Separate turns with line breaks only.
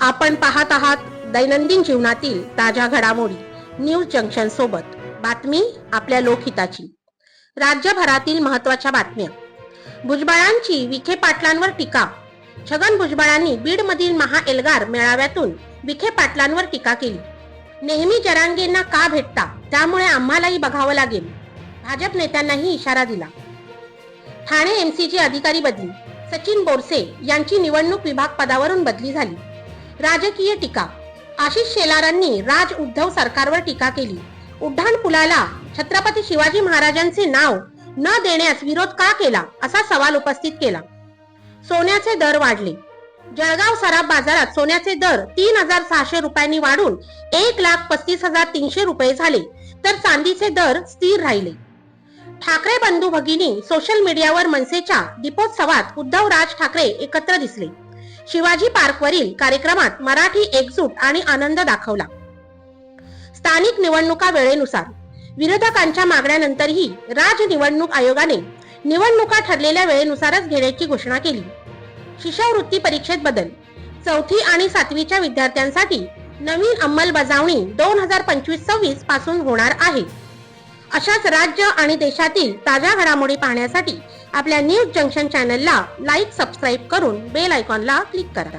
आपण पाहत आहात दैनंदिन जीवनातील ताज्या घडामोडी न्यूज जंक्शन सोबत. बातमी आपल्या लोकहिताची. राज्यभरातील महत्त्वाच्या बातम्या. भुजबळांची विखे पाटलांवर टीका. छगन भुजबळांनी बीडमधील महाएल्गार मेळाव्यातून विखे पाटलांवर टीका केली. नेहमी जरांगेंना का भेटता त्यामुळे आम्हालाही बघावं लागेल. भाजप नेत्यांनाही इशारा दिला. ठाणे एमसीची अधिकारी बदली. सचिन बोरसे यांची निवडणूक विभाग पदावरून बदली झाली. राजकीय टीका. आशिष शेलारांनी राज उद्धव सरकारवर टीका केली. उड्डाण पुलाला छत्रपती शिवाजी महाराजांचे नाव न देण्यास विरोध का केला असा सवाल उपस्थित केला. सोन्याचे दर वाढले. जळगाव सराफ बाजारात सोन्याचे दर तीन हजार सहाशे रुपयांनी वाढून एक लाख पस्तीस हजार तीनशे रुपये झाले तर चांदीचे दर स्थिर राहिले. ठाकरे बंधू भगिनी सोशल मीडियावर मनसेच्या दीपोत्सवात उद्धव राज ठाकरे एकत्र दिसले. शिवाजी पार्कवरील कार्यक्रमात मराठी एकजूट आणि आनंद दाखवला. स्थानिक निवडणुका वेळेनुसार विरोधकांच्या मागण्यानंतरही राज्य निवडणूक आयोगाने निवडणुका ठरलेल्या वेळेनुसारच घेण्याची घोषणा केली. शिष्यवृत्ती परीक्षेत बदल चौथी आणि सातवीच्या विद्यार्थ्यांसाठी नवीन अंमलबजावणी दोन हजार पंचवीस सव्वीसपासून होणार आहे. अशाच राज्य आणि देशातील ताज्या घडामोडी पाहण्यासाठी आपल्या न्यूज जंक्शन चॅनलला लाईक सबस्क्राईब करून बेल आयकॉनला क्लिक करा.